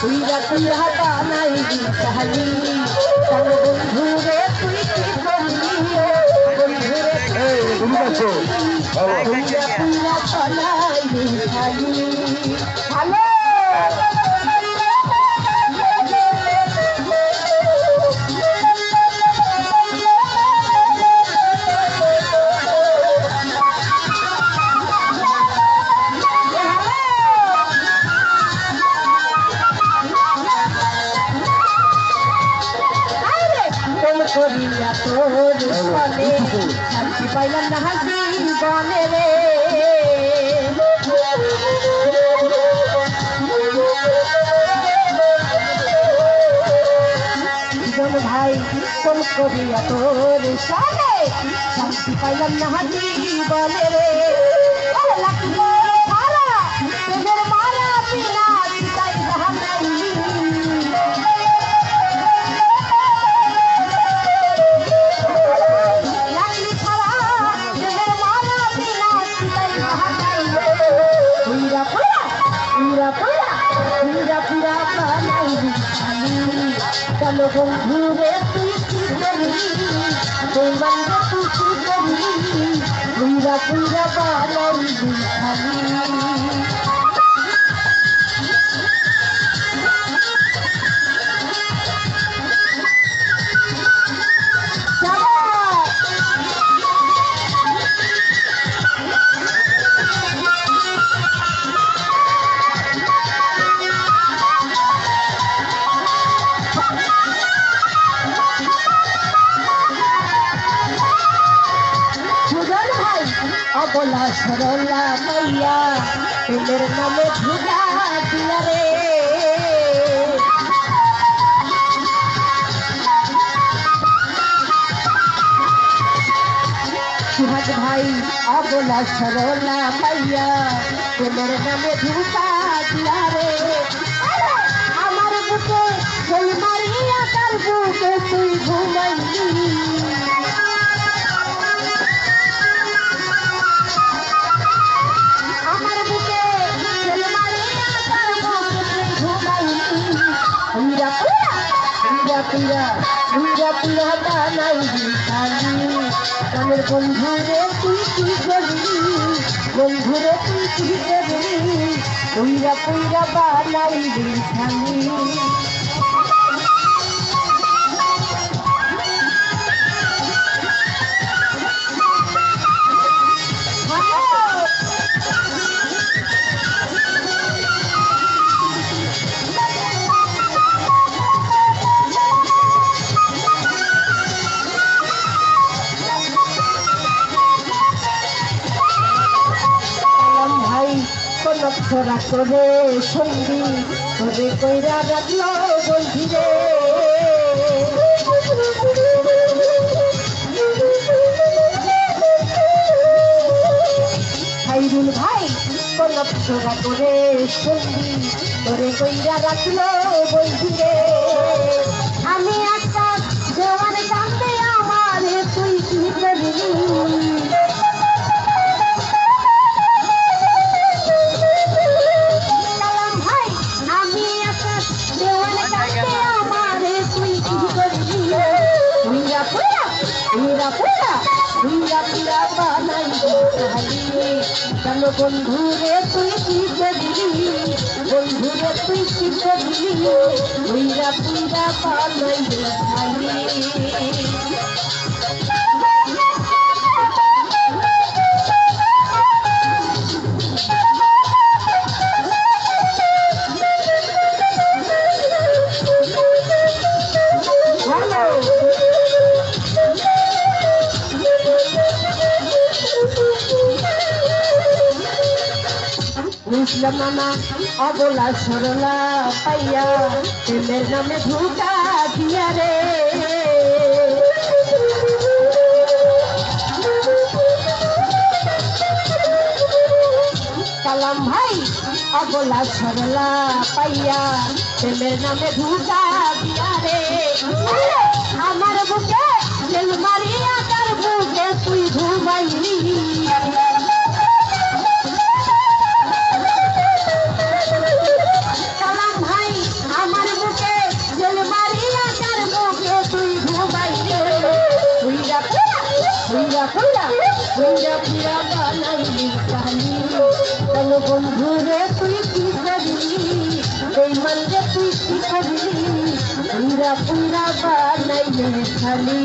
তুই রাতি হাতা নাই চাহলি তার বন্ধু রে তুই কি করলি বন্ধু রে তুমি আছো হ্যাঁ, তুই হ্যাঁ, রাতি হ্যাঁ। হাতা নাই চাহলি ভালো সনে শান্তি পাইলাম না হাসি বনে রে। জীবন ভাই কোন করিয়া তোর শান্তি পাইলাম না হাসি বনে রে লাগবো যখন ঘুরে তুই গলি তোমার তুই গলি ঘুরা ঘুরা বাড়ি সরলা মাইয়া প্রেমের নামে ভুজা দিয়া রে। সুহাগ ভাই, অবলা সরলা মাইয়া প্রেমের নামে ভুজা দিয়া রে। আমার বুকে সেই মারিয়া তার তুই ঘুমাইলি। পুরা পুরা পুরা বানাই রে তুই কি করবি? বন্ধু রে তুই কি করবি? পুরা পুরা বানাই দিতালি ছড়া করে সঙ্গী। তবে কইরা রাখল বন্ধি রে খাইরুল ভাই কলপ ছড়া করে সঙ্গী। তোরে কইরা রাখল বন্ধি রে পুরা পুরা বানাই চলো বন্ধু রে তুই কি করবি বন্ধু রে তুই কি করবি পুরা পুরা বানাই বুঝলাম না অবলা সরলা পাইয়া প্রেমের নামে ধোকা দিয়া রে। কালাম ভাই, অবলা সরলা পাইয়া প্রেমের নামে ধোকা দিয়া রে। হুইরা পুরা হুইরা পুরা বানাইলি কালি চলো বন্ধু রে তুই কি করলি এই মন্দে তুই কি করলি হুইরা পুরা বানাইলে খালি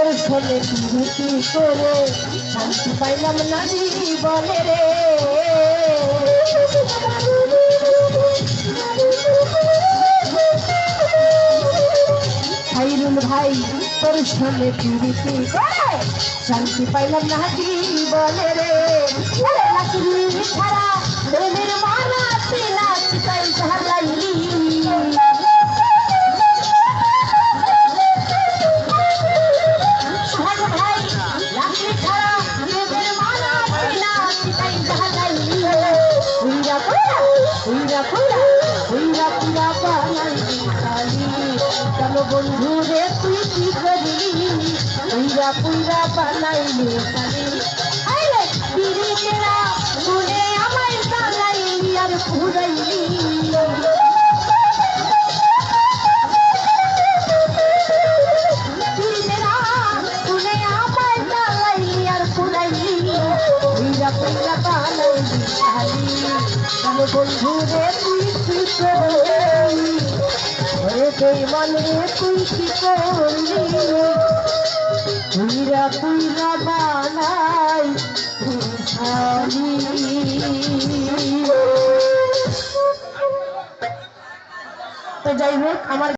তোর শোনে বিভূতি করে শান্তি পাইলাম না বলে রে। হাইরুল ভাই তোর শোনে বিভূতি করে শান্তি পাইলাম না বলে রে। ছাড়া বন্ধু রে তুই কি করলি হুইরা পুরা পালাইলি। আরে বানাইলি আর পুরাইলি বেইমান রে তুই পুইরা পুইরা বানাই তো যাই হোক আমার